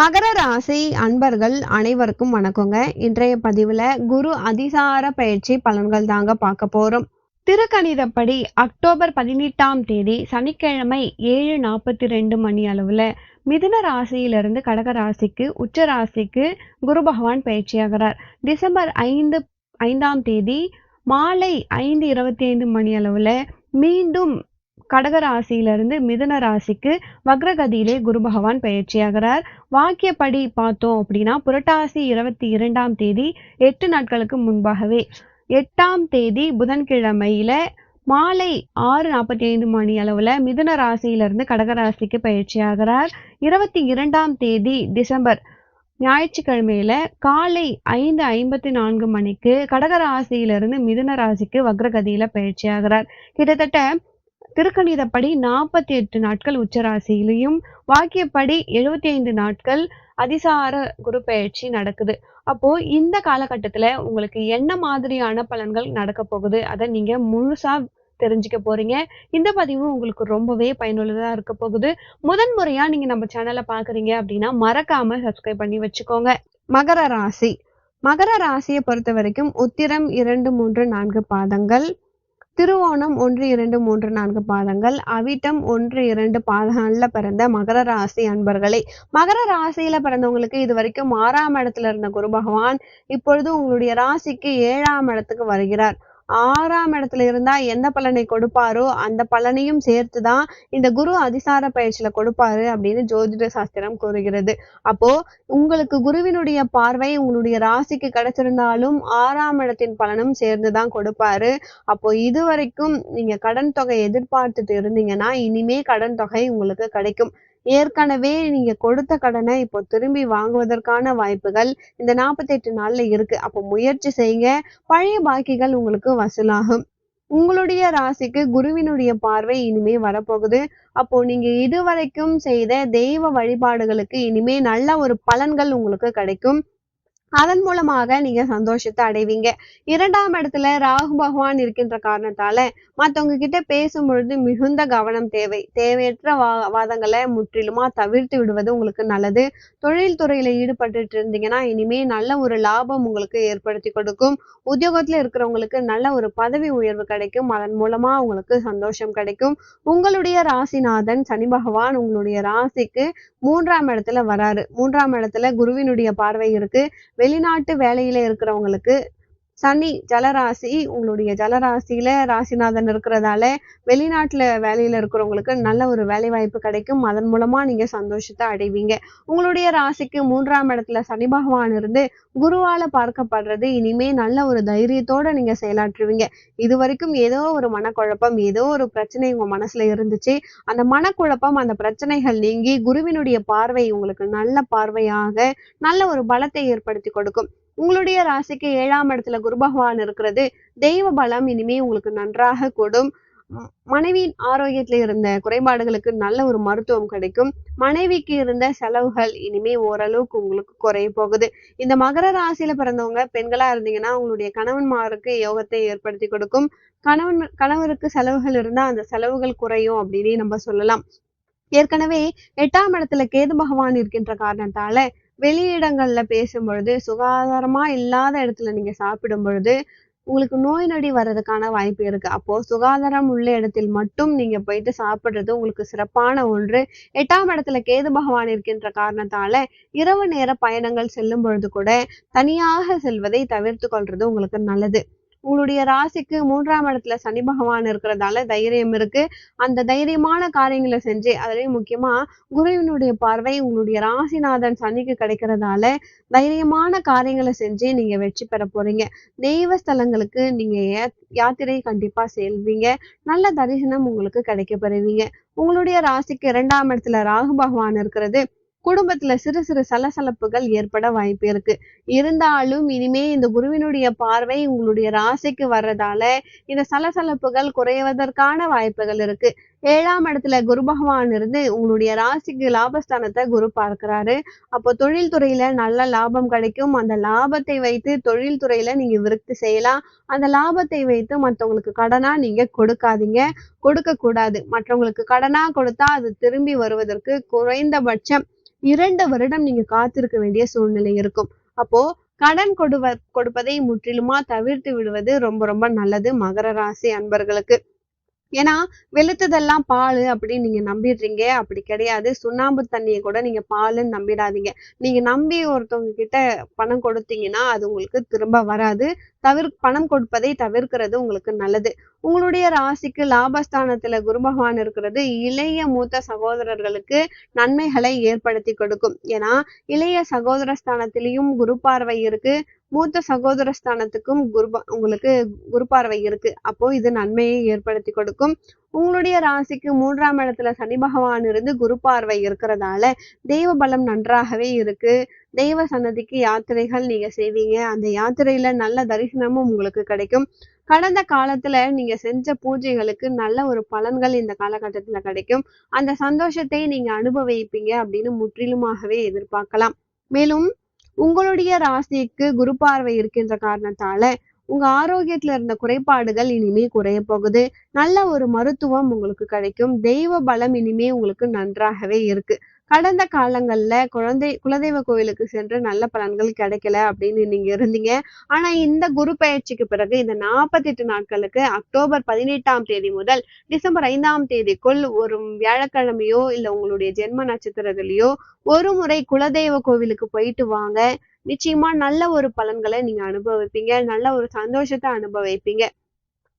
மகர ராசி அன்பர்கள் அனைவருக்கும் வணக்கங்க. இன்றைய பதிவுல குரு அதிசார பயிற்சி பலன்கள் தாங்க பார்க்க போறோம். திருக்கணிதப்படி அக்டோபர் பதினெட்டாம் தேதி சனிக்கிழமை ஏழு நாற்பத்தி ரெண்டு மணி அளவுல மிதுன ராசியிலிருந்து கடக ராசிக்கு உச்ச ராசிக்கு குரு பகவான் பயிற்சியாகிறார். டிசம்பர் ஐந்து ஐந்தாம் தேதி மாலை ஐந்து இருபத்தி ஐந்து மணி அளவுல மீண்டும் கடக ராசியிலிருந்து மிதுன ராசிக்கு வக்ரகதியிலே குரு பகவான் பயிற்சியாகிறார் வாக்கியப்படி பார்த்தோம் அப்படின்னா புரட்டாசி இருபத்தி இரண்டாம் தேதி எட்டு நாட்களுக்கு முன்பாகவே எட்டாம் தேதி புதன்கிழமையில மாலை ஆறு நாற்பத்தி ஐந்து மணி அளவுல மிதுன ராசியிலிருந்து கடகராசிக்கு பயிற்சியாகிறார் இருபத்தி இரண்டாம் தேதி டிசம்பர் ஞாயிற்றுக்கிழமையில காலை ஐந்து ஐம்பத்தி நான்கு மணிக்கு கடகராசியிலிருந்து மிதுன ராசிக்கு வக்ரகதியில பயிற்சியாகிறார் கிட்டத்தட்ட திருக்கணிதப்படி நாற்பத்தி எட்டு நாட்கள் உச்சராசியிலையும் வாக்கியப்படி எழுபத்தி ஐந்து நாட்கள் அதிசார குரு பயிற்சி நடக்குது. அப்போ இந்த காலகட்டத்துல உங்களுக்கு என்ன மாதிரியான பலன்கள் நடக்க போகுது? அதை நீங்க முழுசா தெரிஞ்சுக்க போறீங்க. இந்த பதிவு உங்களுக்கு ரொம்பவே பயனுள்ளதா இருக்க போகுது. முதன் முறையா நீங்க நம்ம சேனலை பாக்குறீங்க அப்படின்னா மறக்காம சப்ஸ்கிரைப் பண்ணி வச்சுக்கோங்க. மகர ராசி. மகர ராசியை பொறுத்த வரைக்கும் உத்திரம் இரண்டு மூன்று நான்கு பாதங்கள். திருவோணம் ஒன்று இரண்டு மூன்று நான்கு பாதங்கள். அவிட்டம் ஒன்று இரண்டு பாதங்கள்ல பிறந்த மகர ராசி அன்பர்களே. மகர ராசியில பிறந்தவங்களுக்கு இது வரைக்கும் ஆறாம் இடத்துல இருந்த குரு பகவான் இப்பொழுது உங்களுடைய ராசிக்கு ஏழாம் இடத்துக்கு வருகிறார். ஆறாம் இடத்துல இருந்தா எந்த பலனை கொடுப்பாரோ அந்த பலனையும் சேர்த்துதான் இந்த குரு அதிசார பயிற்சியில கொடுப்பாரு அப்படின்னு ஜோதிட சாஸ்திரம் கூறுகிறது. அப்போ உங்களுக்கு குருவினுடைய பார்வை உங்களுடைய ராசிக்கு கிடைச்சிருந்தாலும் ஆறாம் இடத்தின் பலனும் சேர்ந்து தான் கொடுப்பாரு. அப்போ இது வரைக்கும் நீங்க கடன் தொகை எதிர்பார்த்துட்டு இருந்தீங்கன்னா இனிமே கடன் தொகை உங்களுக்கு கிடைக்கும். ஏற்கனவே நீங்க கொடுத்த கடனை இப்போ திரும்பி வாங்குவதற்கான வாய்ப்புகள் இந்த நாற்பத்தி எட்டு நாள்ல இருக்கு. அப்போ முயற்சி செய்யுங்க. பழைய பாக்கிகள் உங்களுக்கு வசூலாகும். உங்களுடைய ராசிக்கு குருவினுடைய பார்வை இனிமே வரப்போகுது. அப்போ நீங்க இதுவரைக்கும் செய்த தெய்வ வழிபாடுகளுக்கு இனிமே நல்ல ஒரு பலன்கள் உங்களுக்கு கிடைக்கும். அதன் மூலமாக நீங்க சந்தோஷத்தை அடைவீங்க. இரண்டாம் இடத்துல ராகு பகவான் இருக்கின்ற காரணத்தால மத்தவங்க கிட்ட பேசும் பொழுது மிகுந்த கவனம் தேவை. தேவையற்ற வா வாதங்களை முற்றிலுமா தவிர்த்து விடுவது உங்களுக்கு நல்லது. தொழில் துறையில ஈடுபட்டுட்டு இருந்தீங்கன்னா இனிமே நல்ல ஒரு லாபம் உங்களுக்கு ஏற்படுத்தி கொடுக்கும். உத்தியோகத்துல இருக்கிறவங்களுக்கு நல்ல ஒரு பதவி உயர்வு கிடைக்கும். அதன் மூலமா உங்களுக்கு சந்தோஷம் கிடைக்கும். உங்களுடைய ராசிநாதன் சனி பகவான் உங்களுடைய ராசிக்கு மூன்றாம் இடத்துல வராரு. மூன்றாம் இடத்துல குருவினுடைய பார்வை இருக்கு. வெளிநாட்டு வேலையில இருக்கிறவங்களுக்கு சனி ஜலராசி உங்களுடைய ஜலராசியில ராசிநாதன் இருக்கிறதால வெளிநாட்டுல வேலையில இருக்கிறவங்களுக்கு நல்ல ஒரு வேலை வாய்ப்பு கிடைக்கும். அதன் மூலமா நீங்க சந்தோஷத்தை அடைவீங்க. உங்களுடைய ராசிக்கு மூன்றாம் இடத்துல சனி பகவான் இருந்து குருவால பார்க்கப்படுறது இனிமே நல்ல ஒரு தைரியத்தோட நீங்க செயலாற்றுவீங்க. இது வரைக்கும் ஏதோ ஒரு மனக்குழப்பம் ஏதோ ஒரு பிரச்சனை உங்க மனசுல இருந்துச்சு. அந்த மனக்குழப்பம் அந்த பிரச்சனைகள் நீங்கி குருவினுடைய பார்வை உங்களுக்கு நல்ல பார்வையாக நல்ல ஒரு பலத்தை ஏற்படுத்தி கொடுக்கும். உங்களுடைய ராசிக்கு ஏழாம் இடத்துல குரு பகவான் இருக்கிறது தெய்வ பலம் இனிமே உங்களுக்கு நன்றாக கூடும். மனைவியின் ஆரோக்கியத்துல இருந்த குறைபாடுகளுக்கு நல்ல ஒரு மருத்துவம் கிடைக்கும். மனைவிக்கு இருந்த செலவுகள் இனிமே ஓரளவுக்கு உங்களுக்கு குறைய போகுது. இந்த மகர ராசியில பிறந்தவங்க பெண்களா இருந்தீங்கன்னா உங்களுடைய கணவன்மாருக்கு யோகத்தை ஏற்படுத்தி கொடுக்கும். கணவன் கணவருக்கு செலவுகள் இருந்தா அந்த செலவுகள் குறையும் அப்படின்னு நம்ம சொல்லலாம். ஏற்கனவே எட்டாம் இடத்துல கேது பகவான் இருக்கின்ற காரணத்தால வெளியிடங்கள்ல பேசும் பொழுது சுகாதாரமா இல்லாத இடத்துல நீங்க சாப்பிடும் பொழுது உங்களுக்கு நோய் நொடி வர்றதுக்கான வாய்ப்பு இருக்கு. அப்போ சுகாதாரம் உள்ள இடத்தில் மட்டும் நீங்க போயிட்டு சாப்பிடுறது உங்களுக்கு சிறப்பான ஒன்று. எட்டாம் இடத்துல கேது பகவான் இருக்கின்ற காரணத்தால இரவு நேர பயணங்கள் செல்லும் பொழுது கூட தனியாக செல்வதை தவிர்த்து கொள்றது உங்களுக்கு நல்லது. உங்களுடைய ராசிக்கு மூன்றாம் இடத்துல சனி பகவான் இருக்கிறதால தைரியம் இருக்கு. அந்த தைரியமான காரியங்களை செஞ்சு அதுலயும் முக்கியமா குருவினுடைய பார்வை உங்களுடைய ராசிநாதன் சனிக்கு கிடைக்கிறதால தைரியமான காரியங்களை செஞ்சு நீங்க வெற்றி பெற போறீங்க. தெய்வ ஸ்தலங்களுக்கு நீங்க யாத்திரை கண்டிப்பா செல்வீங்க. நல்ல தரிசனம் உங்களுக்கு கிடைக்க பெறுவீங்க. உங்களுடைய ராசிக்கு இரண்டாம் இடத்துல ராகு பகவான் இருக்கிறது. குடும்பத்துல சிறு சிறு சலசலப்புகள் ஏற்பட வாய்ப்பு இருக்கு. இருந்தாலும் இனிமே இந்த குருவினுடைய பார்வை உங்களுடைய ராசிக்கு வர்றதால இந்த சலசலப்புகள் குறைவதற்கான வாய்ப்புகள் இருக்கு. ஏழாம் இடத்துல குரு பகவான் இருந்து உங்களுடைய ராசிக்கு லாபஸ்தானத்தை குரு பார்க்கிறாரு. அப்போ தொழில் துறையில நல்ல லாபம் கிடைக்கும். அந்த லாபத்தை வைத்து தொழில் துறையில நீங்க விருத்தி செய்யலாம். அந்த லாபத்தை வைத்து மற்றவங்களுக்கு கடனா நீங்க கொடுக்காதீங்க. கொடுக்க கூடாது மற்றவங்களுக்கு கடனா கொடுத்தா அது திரும்பி வருவதற்கு குறைந்தபட்சம் இரண்டு வருடம் நீங்க காத்திருக்க வேண்டிய சூழ்நிலை இருக்கும். அப்போ கடன் கொடுவ கொடுப்பதை முற்றிலுமா தவிர்த்து விடுவது ரொம்ப ரொம்ப நல்லது மகர ராசி அன்பர்களுக்கு. ஏன்னா வெளுத்ததெல்லாம் பால் அப்படின்னு நீங்க நம்பிடுறீங்க. அப்படி கிடையாது. சுண்ணாம்பு தண்ணியை கூட நீங்க பாலுன்னு நம்பிடாதீங்க. நீங்க நம்பி ஒருத்தவங்க கிட்ட பணம் கொடுத்தீங்கன்னா அது உங்களுக்கு திரும்ப வராது. தவிர பணம் கொடுப்பதை தவிர்க்கிறது உங்களுக்கு நல்லது. உங்களுடைய ராசிக்கு லாபஸ்தானத்துல குரு பகவான் இருக்கிறது இளைய மூத்த சகோதரர்களுக்கு நன்மைகளை ஏற்படுத்தி கொடுக்கும். ஏன்னா இளைய சகோதர ஸ்தானத்திலையும் குரு பார்வை இருக்கு மூத்த சகோதர ஸ்தானத்துக்கும் குரு உங்களுக்கு குரு பார்வை இருக்கு. அப்போ இது நன்மையை ஏற்படுத்தி கொடுக்கும். உங்களுடைய ராசிக்கு மூன்றாம் இடத்துல சனி பகவான் இருந்து குரு பார்வை இருக்கிறதால தெய்வ பலம் நன்றாகவே இருக்கு. தெய்வ சன்னதிக்கு யாத்திரைகள் நீங்க செய்வீங்க. அந்த யாத்திரையில நல்ல தரிசனமும் உங்களுக்கு கிடைக்கும். கடந்த காலத்துல நீங்க செஞ்ச பூஜைகளுக்கு நல்ல ஒரு பலன்கள் இந்த காலகட்டத்துல கிடைக்கும். அந்த சந்தோஷத்தை நீங்க அனுபவிப்பீங்க அப்படின்னு முற்றிலுமாகவே எதிர்பார்க்கலாம். மேலும் உங்களுடைய ராசிக்கு குரு பார்வை இருக்கின்ற காரணத்தால உங்க ஆரோக்கியத்துல இருந்த குறைபாடுகள் இனிமே குறைய போகுது. நல்ல ஒரு மருத்துவம் உங்களுக்கு கிடைக்கும். தெய்வ பலம் இனிமே உங்களுக்கு நன்றாகவே இருக்கு. கடந்த காலங்கள்ல குழந்தை குலதெய்வ கோவிலுக்கு சென்று நல்ல பலன்கள் கிடைக்கல அப்படின்னு நீங்க இருந்தீங்க. ஆனா இந்த குரு பயிற்சிக்கு பிறகு இந்த நாற்பத்தி எட்டு நாட்களுக்கு அக்டோபர் பதினெட்டாம் தேதி முதல் டிசம்பர் ஐந்தாம் தேதிக்குள் ஒரு வியாழக்கிழமையோ இல்ல உங்களுடைய ஜென்ம நட்சத்திரத்திலேயோ ஒரு முறை குலதெய்வ கோவிலுக்கு போயிட்டு வாங்க. நிச்சயமா நல்ல ஒரு பலன்களை நீங்க அனுபவிப்பீங்க. நல்ல ஒரு சந்தோஷத்தை அனுபவிப்பீங்க.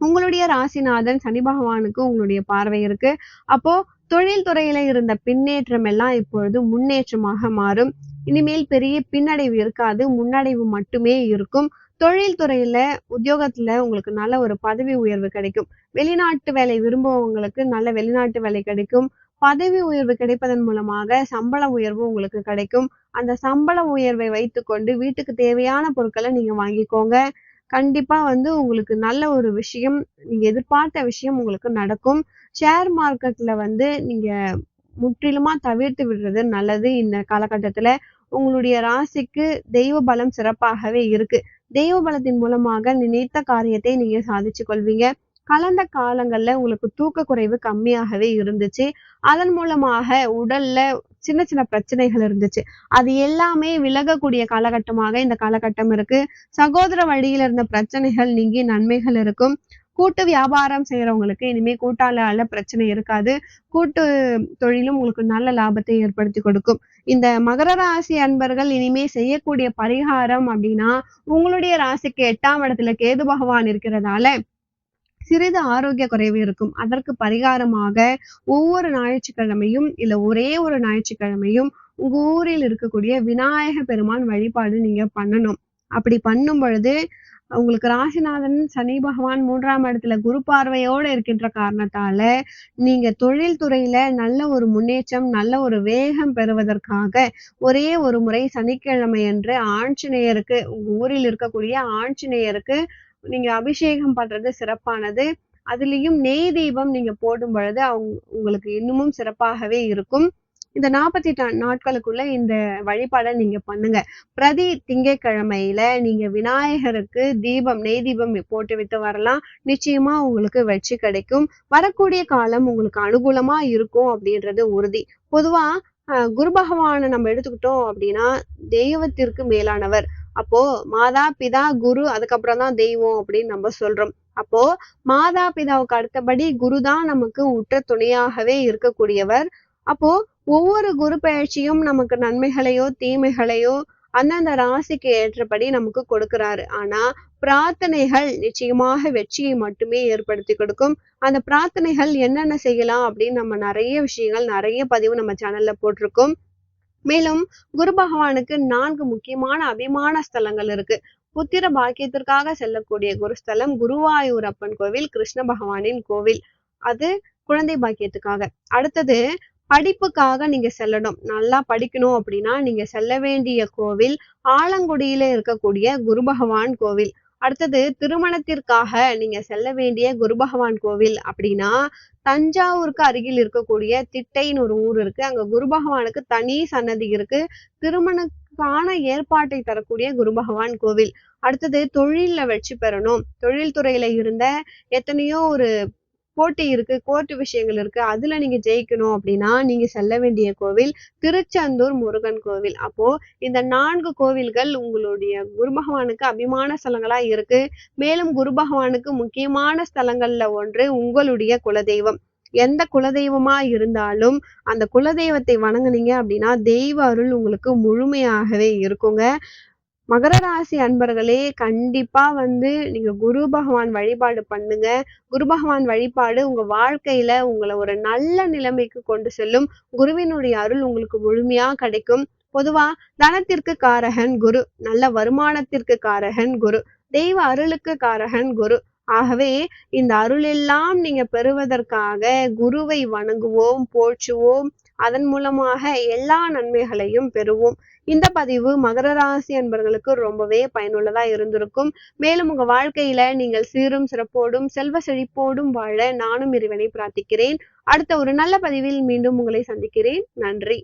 உங்களுடைய ராசிநாதன் சனி பகவானுக்கு உங்களுடைய பார்வை இருக்கு. அப்போ தொழில் துறையில இருந்த பின்னேற்றம் எல்லாம் இப்பொழுது முன்னேற்றமாக மாறும். இனிமேல் பெரிய பின்னடைவு இருக்காது. முன்னடைவு மட்டுமே இருக்கும். தொழில் துறையில உத்தியோகத்துல உங்களுக்கு நல்ல ஒரு பதவி உயர்வு கிடைக்கும். வெளிநாட்டு வேலை விரும்புவவங்களுக்கு நல்ல வெளிநாட்டு வேலை கிடைக்கும். பதவி உயர்வு கிடைப்பதன் மூலமாக சம்பள உயர்வு உங்களுக்கு கிடைக்கும். அந்த சம்பள உயர்வை வைத்துக்கொண்டு வீட்டுக்கு தேவையான பொருட்களை நீங்க வாங்கிக்கோங்க. கண்டிப்பா வந்து உங்களுக்கு நல்ல ஒரு விஷயம் நீங்க எதிர்பார்த்த விஷயம் உங்களுக்கு நடக்கும். ஷேர் மார்க்கெட்ல வந்து நீங்க முற்றிலுமா தவிர்த்து விடுறது நல்லது. இந்த காலகட்டத்துல உங்களுடைய ராசிக்கு தெய்வ பலம் சிறப்பாகவே இருக்கு. தெய்வ பலத்தின் மூலமாக நினைத்த காரியத்தை நீங்க சாதிச்சு கொள்வீங்க கலந்த காலங்கள்ல உங்களுக்கு தூக்க குறைவு கம்மியாகவே இருந்துச்சு. அதன் மூலமாக உடல்ல சின்ன சின்ன பிரச்சனைகள் இருந்துச்சு. அது எல்லாமே விலகக்கூடிய காலகட்டமாக இந்த காலகட்டம் இருக்கு. சகோதர வழியில இருந்த பிரச்சனைகள் நீங்கி நன்மைகள் இருக்கும். கூட்டு வியாபாரம் செய்யறவங்களுக்கு இனிமே கூட்டாளால பிரச்சனை இருக்காது. கூட்டு தொழிலும் உங்களுக்கு நல்ல லாபத்தை ஏற்படுத்தி கொடுக்கும். இந்த மகர ராசி அன்பர்கள் இனிமே செய்யக்கூடிய பரிகாரம் அப்படின்னா உங்களுடைய ராசிக்கு எட்டாம் இடத்துல கேது பகவான் இருக்கிறதால சிறிது ஆரோக்கிய குறைவு இருக்கும். அதற்கு பரிகாரமாக ஒவ்வொரு ஞாயிற்றுக்கிழமையும் இல்ல ஒரே ஒரு ஞாயிற்றுக்கிழமையும் உங்க ஊரில் இருக்கக்கூடிய விநாயக பெருமான் வழிபாடு நீங்க பண்ணணும். அப்படி பண்ணும் பொழுது உங்களுக்கு ராசிநாதன் சனி பகவான் மூன்றாம் இடத்துல குரு பார்வையோட இருக்கின்ற காரணத்தால நீங்க தொழில் துறையில நல்ல ஒரு முன்னேற்றம் நல்ல ஒரு வேகம் பெறுவதற்காக ஒரே ஒரு முறை சனிக்கிழமை அன்று ஆஞ்சநேயருக்கு உங்க ஊரில் இருக்கக்கூடிய ஆஞ்சநேயருக்கு நீங்க அபிஷேகம் பண்றது சிறப்பானது. அதுலயும் நெய் தீபம் நீங்க போடும் பொழுது அவங்க உங்களுக்கு இன்னமும் சிறப்பாகவே இருக்கும். இந்த நாற்பத்தி நாட்களுக்குள்ள இந்த வழிபாடை நீங்க பண்ணுங்க. பிரதி திங்கட்கிழமையில நீங்க விநாயகருக்கு தீபம் நெய் தீபம் போட்டு விட்டு வரலாம். நிச்சயமா உங்களுக்கு வெற்றி கிடைக்கும். வரக்கூடிய காலம் உங்களுக்கு அனுகூலமா இருக்கும் அப்படின்றது உறுதி. பொதுவா குரு பகவானை நம்ம எடுத்துக்கிட்டோம் அப்படின்னா தெய்வத்திற்கு மேலானவர். அப்போ மாதா பிதா குரு அதுக்கப்புறம் தான் தெய்வம் அப்படின்னு நம்ம சொல்றோம். அப்போ மாதா பிதாவுக்கு அடுத்தபடி குரு தான் நமக்கு உற்ற துணையாகவே இருக்கக்கூடியவர். அப்போ ஒவ்வொரு குரு பயிற்சியும் நமக்கு நன்மைகளையோ தீமைகளையோ அந்தந்த ராசிக்கு ஏற்றபடி நமக்கு கொடுக்கிறாரு. ஆனா பிரார்த்தனைகள் நிச்சயமாக வெற்றியை மட்டுமே ஏற்படுத்தி கொடுக்கும். அந்த பிரார்த்தனைகள் என்னென்ன செய்யலாம் அப்படின்னு நம்ம நிறைய விஷயங்கள் நிறைய பதிவு நம்ம சேனல்ல போட்டிருக்கோம். மேலும் குரு பகவானுக்கு நான்கு முக்கியமான அபிமான ஸ்தலங்கள் இருக்கு. புத்திர பாக்கியத்திற்காக செல்லக்கூடிய குருஸ்தலம் குருவாயூரப்பன் கோவில் கிருஷ்ண பகவானின் கோவில். அது குழந்தை பாக்கியத்துக்காக. அடுத்தது படிப்புக்காக நீங்க செல்லணும். நல்லா படிக்கணும் அப்படின்னா நீங்க செல்ல வேண்டிய கோவில் ஆலங்குடியில இருக்கக்கூடிய குரு பகவான் கோவில். அடுத்தது திருமணத்திற்காக நீங்க செல்ல வேண்டிய குரு பகவான் கோவில் அப்படின்னா தஞ்சாவூருக்கு அருகில் இருக்கக்கூடிய திட்டைன்னு ஒரு ஊர் இருக்கு. அங்க குரு பகவானுக்கு தனி சன்னதி இருக்கு. திருமணக்கான ஏற்பாட்டை தரக்கூடிய குரு பகவான் கோவில். அடுத்தது தொழில்ல வெற்றி பெறணும். தொழில் துறையில இருந்த எத்தனையோ ஒரு போட்டி இருக்கு கோர்ட்டு விஷயங்கள் இருக்கு அதுல நீங்க ஜெயிக்கணும் அப்படின்னா நீங்க செல்ல வேண்டிய கோவில் திருச்செந்தூர் முருகன் கோவில். அப்போ இந்த நான்கு கோவில்கள் உங்களுடைய குரு பகவானுக்கு அபிமான ஸ்தலங்களா இருக்கு. மேலும் குரு பகவானுக்கு முக்கியமான ஸ்தலங்கள்ல ஒன்று உங்களுடைய குலதெய்வம். எந்த குலதெய்வமா இருந்தாலும் அந்த குலதெய்வத்தை வணங்குனீங்க அப்படின்னா தெய்வ அருள் உங்களுக்கு முழுமையாகவே இருக்குங்க. மகர ராசி அன்பர்களே கண்டிப்பா வந்து நீங்க குரு பகவான் வழிபாடு பண்ணுங்க. குரு பகவான் வழிபாடு உங்க வாழ்க்கையில உங்களை ஒரு நல்ல நிலைமைக்கு கொண்டு செல்லும். குருவினுடைய அருள் உங்களுக்கு முழுமையா கிடைக்கும். பொதுவா தனத்திற்கு காரகன் குரு நல்ல வருமானத்திற்கு காரகன் குரு தெய்வ அருளுக்கு காரகன் குரு. ஆகவே இந்த அருளெல்லாம் நீங்க பெறுவதற்காக குருவை வணங்குவோம் போற்றுவோம். அதன் மூலமாக எல்லா நன்மைகளையும் பெறுவோம். இந்த பதிவு மகர ராசி அன்பர்களுக்கு ரொம்பவே பயனுள்ளதா இருந்திருக்கும். மேலும் உங்க வாழ்க்கையில நீங்கள் சீரும் சிறப்போடும் செல்வ செழிப்போடும் வாழ நானும் இறைவனை பிரார்த்திக்கிறேன். அடுத்த ஒரு நல்ல பதிவில் மீண்டும் உங்களை சந்திக்கிறேன். நன்றி.